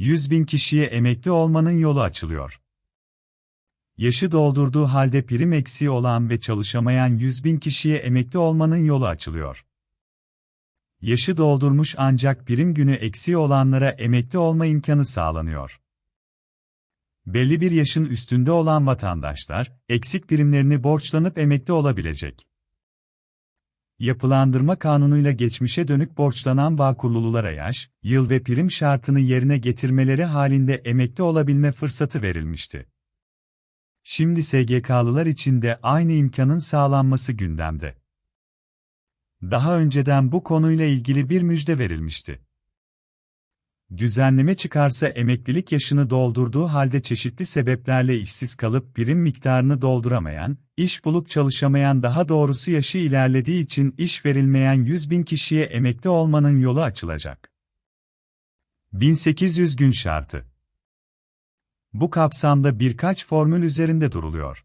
100 bin kişiye emekli olmanın yolu açılıyor. Yaşı doldurduğu halde prim eksiği olan ve çalışamayan 100 bin kişiye emekli olmanın yolu açılıyor. Yaşı doldurmuş ancak prim günü eksiği olanlara emekli olma imkanı sağlanıyor. Belli bir yaşın üstünde olan vatandaşlar, eksik primlerini borçlanıp emekli olabilecek. Yapılandırma kanunuyla geçmişe dönük borçlanan bağkurlululara yaş, yıl ve prim şartını yerine getirmeleri halinde emekli olabilme fırsatı verilmişti. Şimdi SGK'lılar için de aynı imkanın sağlanması gündemde. Daha önceden bu konuyla ilgili bir müjde verilmişti. Düzenleme çıkarsa emeklilik yaşını doldurduğu halde çeşitli sebeplerle işsiz kalıp prim miktarını dolduramayan, iş bulup çalışamayan daha doğrusu yaşı ilerlediği için iş verilmeyen 100 bin kişiye emekli olmanın yolu açılacak. 1800 gün şartı Bu kapsamda birkaç formül üzerinde duruluyor.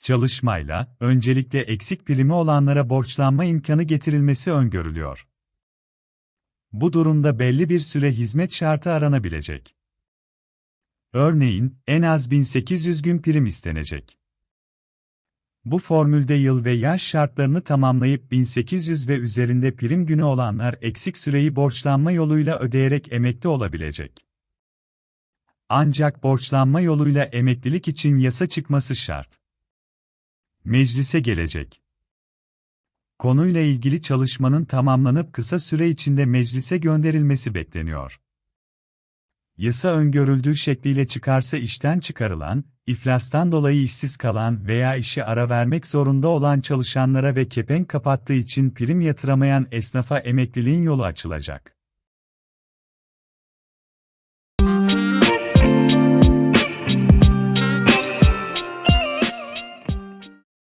Çalışmayla, öncelikle eksik primi olanlara borçlanma imkanı getirilmesi öngörülüyor. Bu durumda belli bir süre hizmet şartı aranabilecek. Örneğin, en az 1800 gün prim istenecek. Bu formülde yıl ve yaş şartlarını tamamlayıp 1800 ve üzerinde prim günü olanlar eksik süreyi borçlanma yoluyla ödeyerek emekli olabilecek. Ancak borçlanma yoluyla emeklilik için yasa çıkması şart. Meclise gelecek. Konuyla ilgili çalışmanın tamamlanıp kısa süre içinde meclise gönderilmesi bekleniyor. Yasa öngörüldüğü şekliyle çıkarsa işten çıkarılan, iflastan dolayı işsiz kalan veya işi ara vermek zorunda olan çalışanlara ve kepenk kapattığı için prim yatıramayan esnafa emekliliğin yolu açılacak.